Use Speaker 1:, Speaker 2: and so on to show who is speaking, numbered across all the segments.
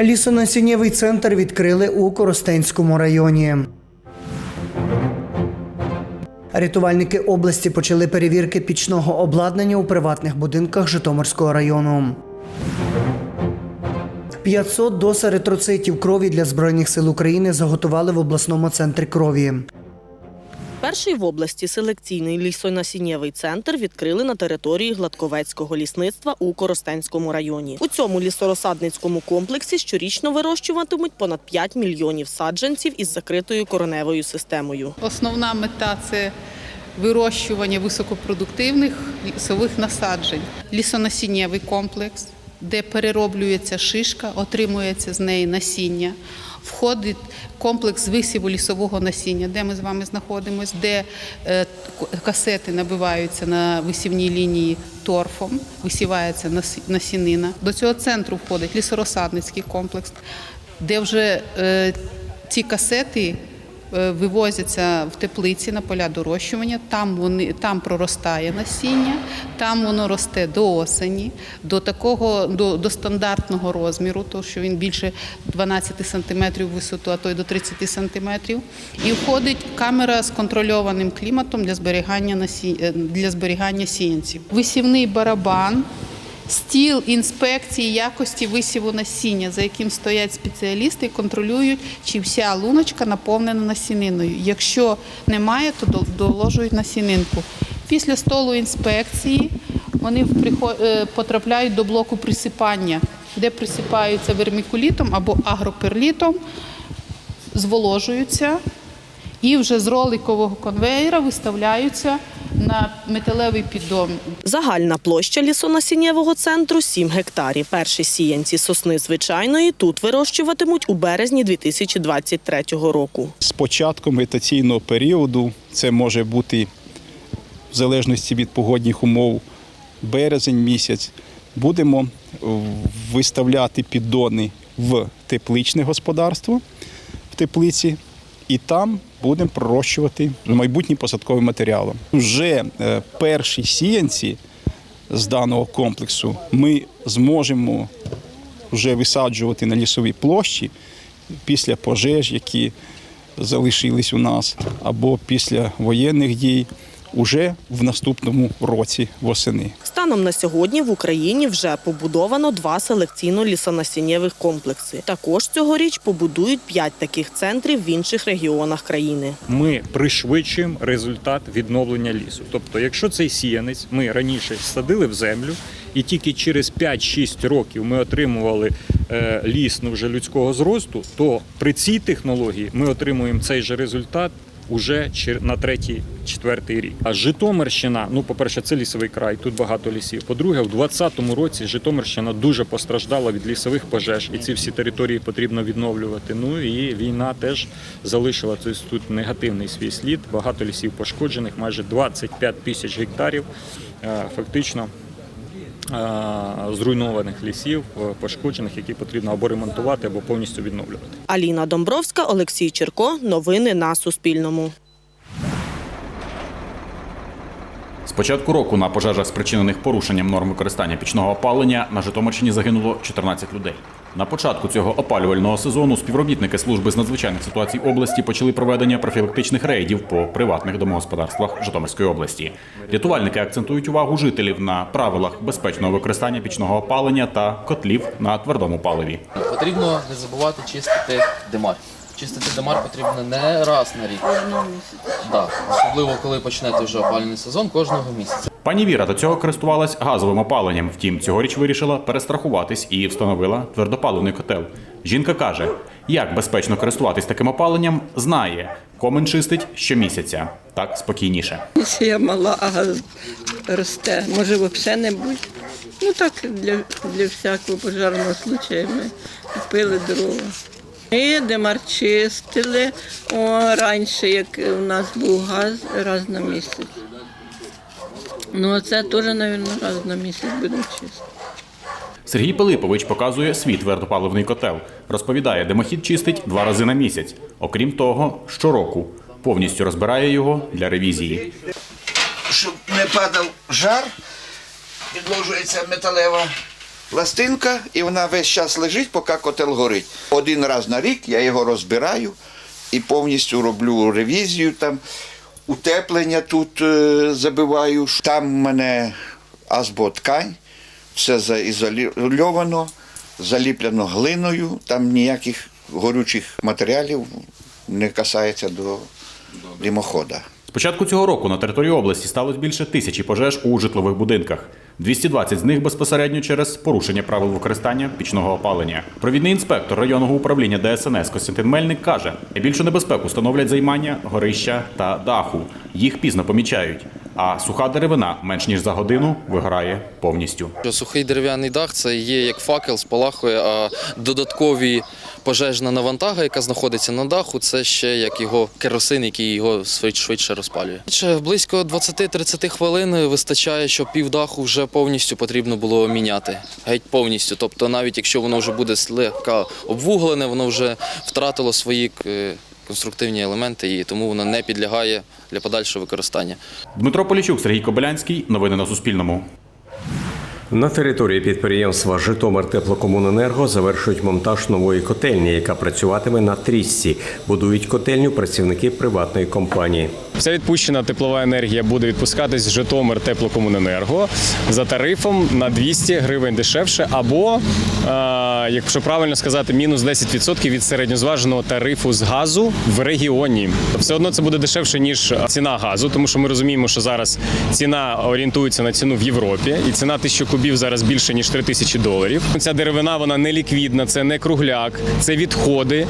Speaker 1: Лісонасіннєвий центр відкрили у Коростенському районі. Рятувальники області почали перевірки пічного обладнання у приватних будинках Житомирського району. 500 доз еритроцитів крові для Збройних сил України заготували в обласному центрі крові.
Speaker 2: Перший в області селекційний лісонасіннєвий центр відкрили на території Гладковецького лісництва у Коростенському районі. У цьому лісорозсадницькому комплексі щорічно вирощуватимуть понад 5 мільйонів саджанців із закритою кореневою системою.
Speaker 3: Основна мета це вирощування високопродуктивних лісових насаджень, лісонасіннєвий комплекс, де перероблюється шишка, отримується з неї насіння. Входить комплекс висіву лісового насіння, де ми з вами знаходимося, де е, касети набиваються на висівній лінії торфом, висівається насінина. До цього центру входить лісорозсадницький комплекс, де вже е, ці касети вивозяться в теплиці на поля дорощування. Там вони там проростає насіння, там воно росте до осені, до такого до, до стандартного розміру, то що він більше 12 см висоту, а то й до 30 см. І входить камера з контрольованим кліматом для зберігання насі... е, для зберігання сіянців. Висівний барабан. Стіл інспекції якості висіву насіння, за яким стоять спеціалісти і контролюють, чи вся луночка наповнена насіниною. Якщо немає, то доложують насінинку. Після столу інспекції вони е, потрапляють до блоку присипання, де присипаються вермікулітом або агроперлітом, зволожуються і вже з роликового конвейера виставляються на металевий піддон.
Speaker 2: Загальна площа лісонасіннєвого центру 7 гектарів. Перші сіянці сосни звичайної тут вирощуватимуть у березні 2023 року.
Speaker 4: З початком вегетаційного періоду це може бути в залежності від погодних умов березень місяць. Будемо виставляти піддони в тепличне господарство в теплиці, і там будемо пророщувати майбутнім посадковим матеріалом. Вже е, перші сіянці з даного комплексу ми зможемо вже висаджувати на лісовій площі після пожеж, які залишились у нас, або після воєнних дій, уже в наступному році восени.
Speaker 2: Станом на сьогодні в Україні вже побудовано два селекційно-лісонасіннєвих комплекси. Також цьогоріч побудують п'ять таких центрів в інших регіонах країни.
Speaker 5: ми пришвидшуємо результат відновлення лісу. Тобто, якщо цей сіянець ми раніше садили в землю, і тільки через 5-6 років ми отримували е, ліс ну, вже людського зросту, то при цій технології ми отримуємо цей же результат. Уже на третій, четвертий рік. А Житомирщина, ну, по-перше, це лісовий край, тут багато лісів. По-друге, в 2020 році Житомирщина дуже постраждала від лісових пожеж, і ці всі території потрібно відновлювати. Ну і війна теж залишила тут негативний свій слід. Багато лісів пошкоджених, майже 25 тисяч гектарів. е, Фактично зруйнованих лісів, е, пошкоджених, які потрібно або ремонтувати, або повністю відновлювати.
Speaker 2: Аліна Домбровська, Олексій Черко. Новини на Суспільному.
Speaker 6: З початку року на пожежах, спричинених порушенням норм використання пічного опалення, на Житомирщині загинуло 14 людей. На початку цього опалювального сезону співробітники служби з надзвичайних ситуацій області почали проведення профілактичних рейдів по приватних домогосподарствах Житомирської області. Рятувальники акцентують увагу жителів на правилах безпечного використання пічного опалення та котлів на твердому паливі.
Speaker 7: Потрібно не забувати чистити димар. Чистити димар потрібно не раз на рік. Кожного місяця. Так, особливо коли почнете вже опалювальний сезон кожного місяця.
Speaker 6: Пані Віра до цього користувалась газовим опаленням. Втім, цьогоріч вирішила перестрахуватись і встановила твердопаливний котел. Жінка каже, як безпечно користуватись таким опаленням, знає. Комен чистить щомісяця. Так спокійніше.
Speaker 8: Я мала, а газ росте. Може, взагалі не будь. Ну так, для, для всякого пожарного случаю ми купили дрова. Ми демар чистили о, раніше, як у нас був газ, раз на місяць. Ну, це теж, мабуть, раз на місяць будемо чистити.
Speaker 6: Сергій Пилипович показує свій твердопаливний котел. Розповідає, димохід чистить два рази на місяць. Окрім того, щороку повністю розбирає його для ревізії.
Speaker 9: щоб не падав жар, підложується металева пластинка, і вона весь час лежить, поки котел горить. Один раз на рік я його розбираю і повністю роблю ревізію. Там утеплення тут е, забиваю. Там в мене азботкань, все заізольовано, заліплено глиною, там ніяких горючих матеріалів не касається до димохода.
Speaker 6: З початку цього року на території області сталося більше тисячі пожеж у житлових будинках. 220 з них безпосередньо через порушення правил використання пічного опалення. Провідний інспектор районного управління ДСНС Костянтин Мельник каже: найбільшу небезпеку становлять займання горища та даху. Їх пізно помічають. А суха деревина менш ніж за годину вигорає повністю.
Speaker 7: Сухий дерев'яний дах це є як факел, спалахує, а додаткові пожежна навантага, яка знаходиться на даху, це ще як його керосин, який його швидше розпалює. Близько 20-30 хвилин вистачає, що пів даху вже повністю потрібно було міняти. Геть повністю. Тобто, навіть якщо воно вже буде слегка обвуглене, воно вже втратило свої е, конструктивні елементи і тому воно не підлягає для подальшого використання.
Speaker 6: Дмитро Полічук, Сергій Кобилянський. Новини на Суспільному.
Speaker 10: На території підприємства Житомир Теплокомуненерго завершують монтаж нової котельні, яка працюватиме на трісці. Будують котельню працівники приватної компанії.
Speaker 11: Вся відпущена теплова енергія буде відпускатись з Житомир Теплокомуненерго за тарифом на 200 гривень дешевше, або, е, якщо правильно сказати, мінус 10% від середньозваженого тарифу з газу в регіоні. Все одно це буде дешевше ніж ціна газу, тому що ми розуміємо, що зараз ціна орієнтується на ціну в Європі, і ціна тисячі кубів зараз більше ніж 3 тисячі доларів. Ця деревина вона не ліквідна, це не кругляк, це відходи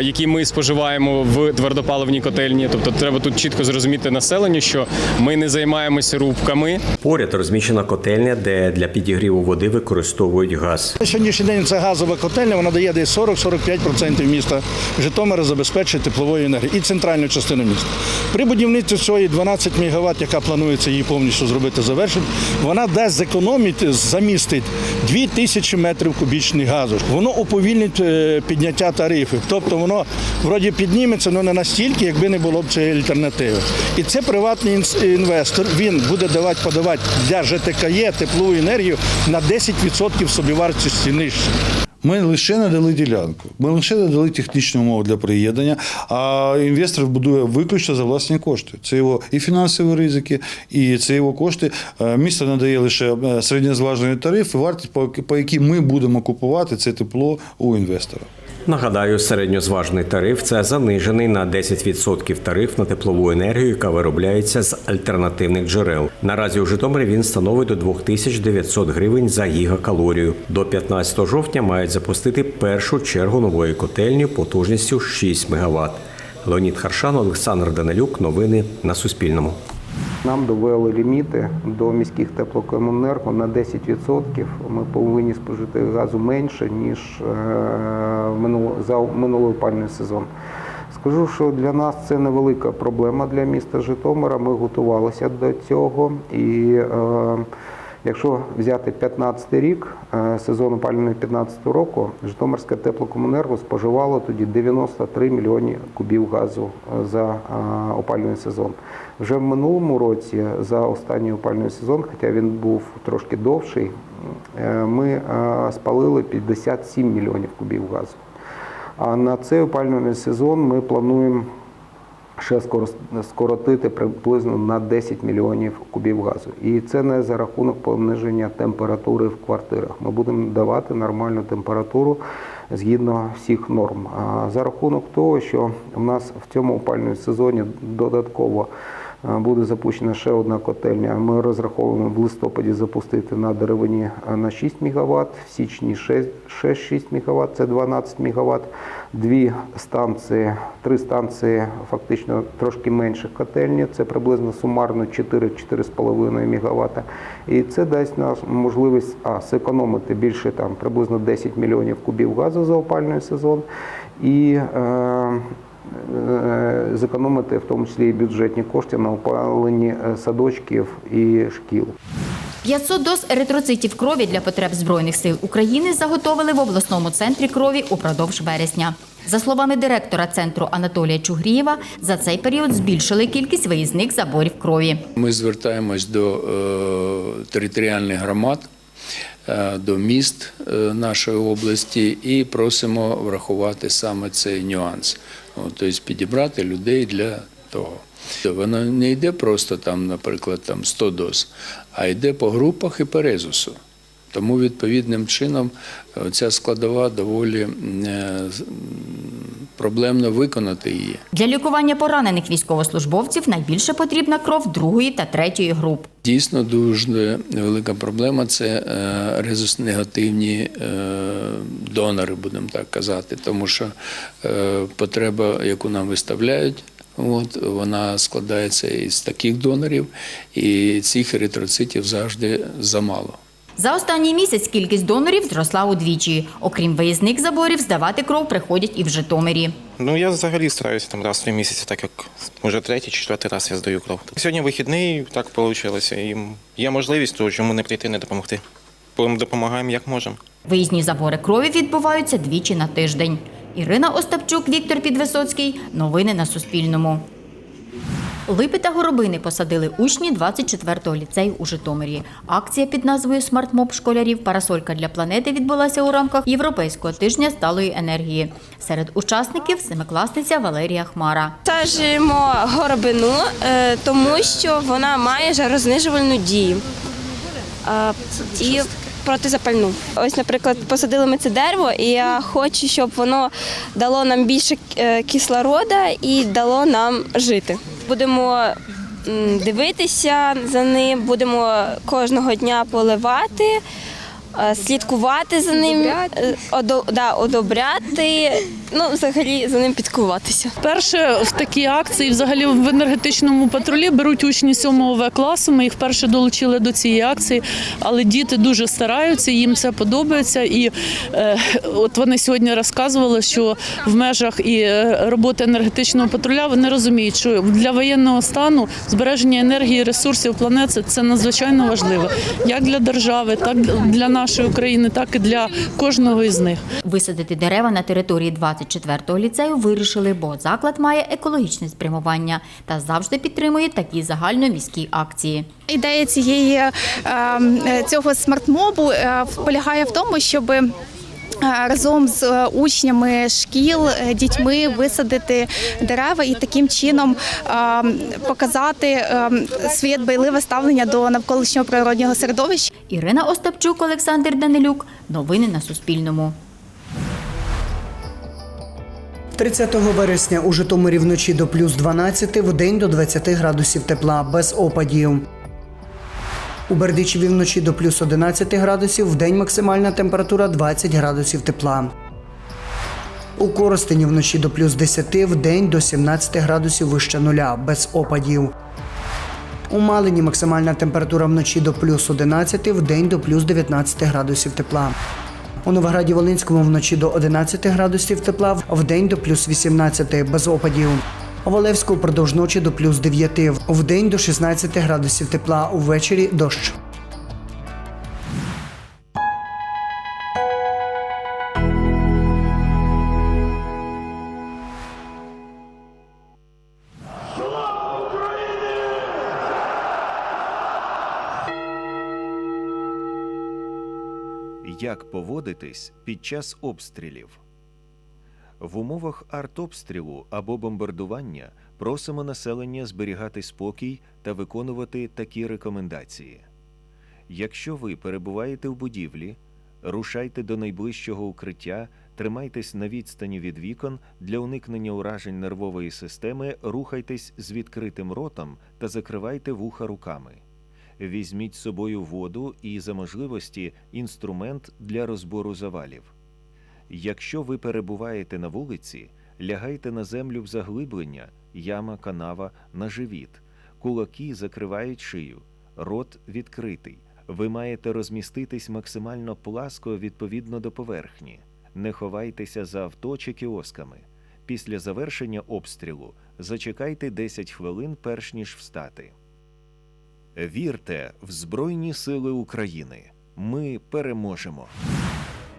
Speaker 11: які ми споживаємо в твердопаливній котельні. Тобто треба тут чітко зрозуміти населенню, що ми не займаємося рубками.
Speaker 10: Поряд розміщена котельня, де для підігріву води використовують газ.
Speaker 12: На сьогоднішній день це газова котельня, вона дає десь 40-45% міста Житомира забезпечує тепловою енергією і центральну частину міста. При будівництві цієї 12 МВт, яка планується її повністю зробити завершити, вона дасть зекономити, замістить 2000 метрів кубічних газу. Воно уповільнить е, підняття тарифів. Тобто воно вроді підніметься, але не настільки, якби не було б цієї альтернативи. І це приватний інвестор. Він буде давати подавати для ЖТКЄ теплову енергію на 10% собівартості нижче.
Speaker 13: Ми лише надали ділянку, ми лише надали технічні умови для приєднання, а інвестор будує виключно за власні кошти. Це його і фінансові ризики, і це його кошти. Е, Місто надає лише е, середньозважений тариф, і вартість, по якій ми будемо купувати це тепло у інвестора.
Speaker 10: Нагадаю, середньозважений тариф це занижений на 10% тариф на теплову енергію, яка виробляється з альтернативних джерел. Наразі у Житомирі він становить до 2900 гривень за гігакалорію. До 15 жовтня мають запустити першу чергу нової котельні потужністю 6 МВт. Леонід Харшан, Олександр Данилюк. Новини на Суспільному.
Speaker 14: Нам довели ліміти до міських теплокомунерго на 10%. Ми повинні спожити газу менше, ніж е, за минулий опальний сезон. Скажу, що для нас це невелика проблема для міста Житомира. Ми готувалися до цього. І е, якщо взяти 15 рік, е, сезон опалювальний 15 року, Житомирське теплокомуненерго споживало тоді 93 мільйони кубів газу е, за е, опалювальний сезон. Вже в минулому році за останній опалювальний сезон, хоча він був трошки довший, ми спалили 57 мільйонів кубів газу. А на цей опалювальний сезон ми плануємо ще скоро- скоротити приблизно на 10 мільйонів кубів газу. І це не за рахунок пониження температури в квартирах. Ми будемо давати нормальну температуру згідно всіх норм. А за рахунок того, що в нас в цьому опальному сезоні додатково буде запущена ще одна котельня. Ми розраховуємо в листопаді запустити на деревині на 6 МВт, в січні ще ще 6 МВт, це 12 МВт. Дві станції, три станції фактично трошки менших котельні, це приблизно сумарно 4-4,5 МВт. І це дасть нам можливість а, зекономити більше там приблизно 10 мільйонів кубів газу за опальний сезон. І е, зекономити в тому числі і бюджетні кошти на опалення е, садочків і шкіл.
Speaker 15: 500 доз еритроцитів крові для потреб Збройних сил України заготовили в обласному центрі крові упродовж вересня. За словами директора центру Анатолія Чугрієва, за цей період збільшили кількість виїзних заборів крові.
Speaker 16: Ми звертаємось до е, територіальних громад е, до міст е, нашої області і просимо врахувати саме цей нюанс. Тобто підібрати людей для того. Воно не йде просто там, наприклад, там 100 доз, а йде по групах і по резусу. Тому відповідним чином е, ця складова доволі е, проблемно виконати її.
Speaker 15: Для лікування поранених військовослужбовців найбільше потрібна кров другої та третьої груп.
Speaker 16: Дійсно, дуже велика проблема це е, резус-негативні е, донори, будемо так казати, тому що е, потреба, яку нам виставляють, от, вона складається із таких донорів, і цих еритроцитів завжди замало.
Speaker 15: За останній місяць кількість донорів зросла удвічі. Окрім виїзних заборів, здавати кров приходять і в Житомирі.
Speaker 17: Ну я взагалі стараюся там раз в три місяці, так як вже третій, четвертий раз я здаю кров. Сьогодні вихідний, так вийшло, і є можливість, то чому не прийти, не допомогти. Допомагаємо як можемо.
Speaker 15: Виїзні забори крові відбуваються двічі на тиждень. Ірина Остапчук, Віктор Підвисоцький. Новини на Суспільному. Липи та горобини посадили учні 24-го ліцею у Житомирі. Акція під назвою «Смартмоб школярів. Парасолька для планети відбулася у рамках Європейського тижня сталої енергії. Серед учасників семикласниця Валерія Хмара.
Speaker 18: Саджуємо горобину, е, тому що вона має жарознижувальну дію е, і протизапальну. Ось, наприклад, посадили ми це дерево, і я хочу, щоб воно дало нам більше е, кислорода і дало нам жити. Будемо дивитися за ним, будемо кожного дня поливати. Е, Слідкувати за ним, е, одо- да, одобряти, ну взагалі за ним підкуватися.
Speaker 19: Перше в такій акції, взагалі в енергетичному патрулі беруть учні 7 В класу. Ми їх вперше долучили до цієї акції, але діти дуже стараються, їм це подобається. І е, от вони сьогодні розказували, що в межах і е, роботи енергетичного патруля вони розуміють, що для воєнного стану збереження енергії, ресурсів планети це надзвичайно важливо, як для держави, так для нашої України, так і для кожного із них.
Speaker 15: Висадити дерева на території 24-го ліцею вирішили, бо заклад має екологічне спрямування та завжди підтримує такі загальноміські акції.
Speaker 20: Ідея цієї е, е, цього смартмобу е, полягає в тому, щоб Разом з е, учнями шкіл, е, дітьми висадити дерева і таким чином е, показати е, своє дбайливе ставлення до навколишнього природнього середовища.
Speaker 15: Ірина Остапчук, Олександр Данилюк. Новини на Суспільному.
Speaker 1: 30 вересня у Житомирі вночі до плюс 12, в день до 20 градусів тепла, без опадів. У Бердичеві вночі до плюс 11 градусів, в день максимальна температура 20 градусів тепла. У Коростені вночі до плюс 10, в день до 17 градусів вище нуля, без опадів. У Малині максимальна температура вночі до плюс 11, в день до плюс 19 градусів тепла. У Новограді Волинському вночі до 11 градусів тепла, в день до плюс 18 без опадів. У Валевську впродовж ночі до плюс 9, в день до 16 градусів тепла, увечері дощ.
Speaker 21: Як поводитись під час обстрілів? В умовах артобстрілу або бомбардування просимо населення зберігати спокій та виконувати такі рекомендації. Якщо ви перебуваєте в будівлі, рушайте до найближчого укриття, тримайтесь на відстані від вікон для уникнення уражень нервової системи, рухайтесь з відкритим ротом та закривайте вуха руками. Візьміть з собою воду і, за можливості, інструмент для розбору завалів. Якщо ви перебуваєте на вулиці, лягайте на землю в заглиблення, яма, канава, на живіт. Кулаки закривають шию, рот відкритий. Ви маєте розміститись максимально пласко відповідно до поверхні. Не ховайтеся за авто чи кіосками. Після завершення обстрілу зачекайте 10 хвилин, перш ніж встати. Вірте в Збройні Сили України. Ми переможемо.